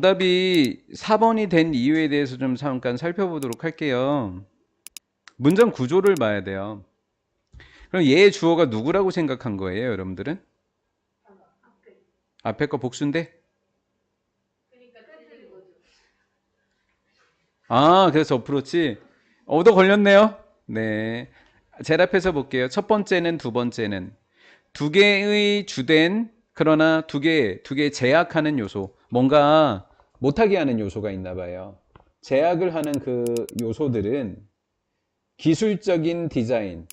정답이 4번이 된 이유에 대해서 좀 잠깐 살펴보도록 할게요. 문장 구조를 봐야 돼요. 그럼 얘의 주어가 누구라고 생각한 거예요, 여러분들은? 앞에 거 복수인데? 아, 그래서 어프로치. 얻어 걸렸네요. 네. 제일 앞에서 볼게요. 첫 번째는 두 번째는 두 개의 주된 그러나 두 개, 두 개 제약하는 요소. 뭔가 못하게 하는 요소가 있나 봐요. 제약을 하는 그 요소들은 기술적인 디자인,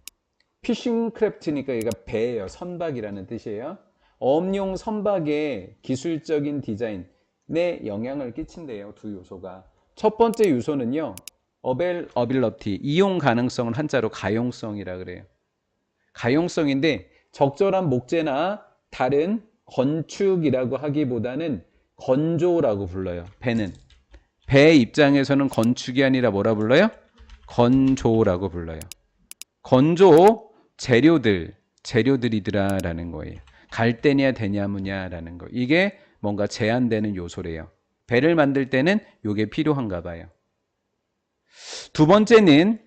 피싱 크래프트니까 얘가 배예요. 선박이라는 뜻이에요. 엄용 선박의 기술적인 디자인에 영향을 끼친대요. 두 요소가. 첫 번째 요소는요. 어벨 어빌러티 이용 가능성을 한자로 가용성이라 그래요. 가용성인데 적절한 목재나 다른 건축이라고 하기보다는 건조라고 불러요. 배는 배 입장에서는 건축이 아니라 뭐라 불러요? 건조라고 불러요. 건조 재료들 재료들이더라라는 거예요. 갈 때냐 되냐무냐라는 거. 이게 뭔가 제한되는 요소래요. 배를 만들 때는 이게 필요한가 봐요. 두 번째는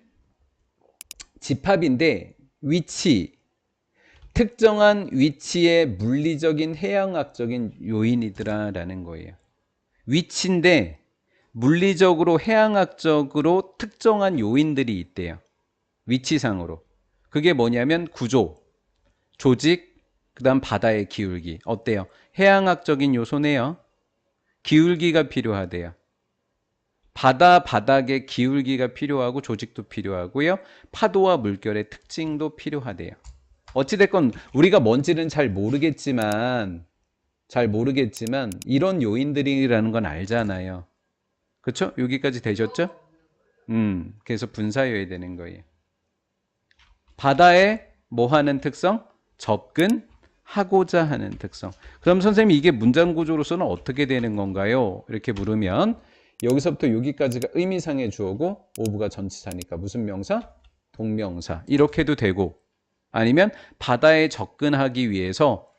집합인데 위치 특정한 위치의 물리적인 해양학적인 요인이더라라는 거예요. 위치인데 물리적으로 해양학적으로 특정한 요인들이 있대요. 위치상으로. 그게 뭐냐면 구조, 조직, 그다음 바다의 기울기. 어때요? 해양학적인 요소네요. 기울기가 필요하대요. 바다 바닥의 기울기가 필요하고 조직도 필요하고요. 파도와 물결의 특징도 필요하대요. 어찌됐건 우리가 뭔지는 잘 모르겠지만 잘 모르겠지만 이런 요인들이라는 건 알잖아요. 그렇죠? 여기까지 되셨죠? 음, 그래서 분사여야 되는 거예요. 바다에 뭐 하는 특성? 접근 하고자 하는 특성. 그럼 선생님 이게 문장 구조로서는 어떻게 되는 건가요? 이렇게 물으면 여기서부터 여기까지가 의미상의 주어고 오브가 전치사니까 무슨 명사? 동명사. 이렇게도 되고 아니면 바다에 접근하기 위해서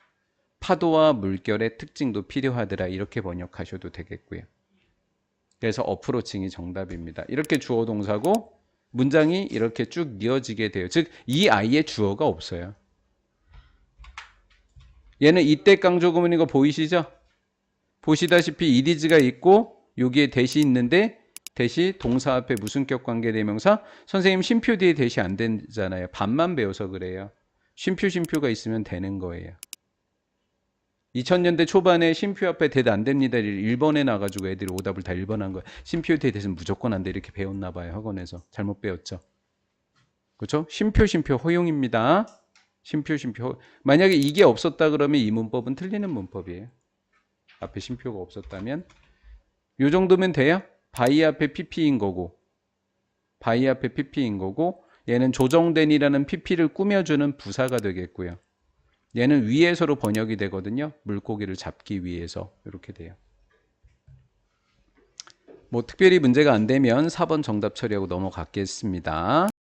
파도와 물결의 특징도 필요하더라. 이렇게 번역하셔도 되겠고요. 그래서 어프로칭이 정답입니다. 이렇게 주어 동사고 문장이 이렇게 쭉 이어지게 돼요. 즉 이 아이의 주어가 없어요. 얘는 이때 강조 구문인 거 보이시죠? 보시다시피 이디즈가 있고 여기에 대시 있는데 대시 동사 앞에 무슨격 관계 대명사 선생님 쉼표 뒤에 대시 안 되잖아요. 반만 배워서 그래요. 쉼표 쉼표가 있으면 되는 거예요. 2000년대 초반에 쉼표 앞에 대도 안 됩니다. 1번에 나가지고 애들이 오답을 다 1번 한 거예요. 쉼표 뒤에 대는 무조건 안 돼. 이렇게 배웠나 봐요. 학원에서. 잘못 배웠죠. 그렇죠? 쉼표 쉼표 허용입니다. 쉼표 쉼표 만약에 이게 없었다 그러면 이 문법은 틀리는 문법이에요. 앞에 쉼표가 없었다면 요 정도면 돼요? 바이 앞에 pp인 거고 바이 앞에 pp인 거고 얘는 조정된이라는 pp를 꾸며주는 부사가 되겠고요. 얘는 위에서로 번역이 되거든요. 물고기를 잡기 위해서 이렇게 돼요. 뭐 특별히 문제가 안 되면 4번 정답 처리하고 넘어가겠습니다.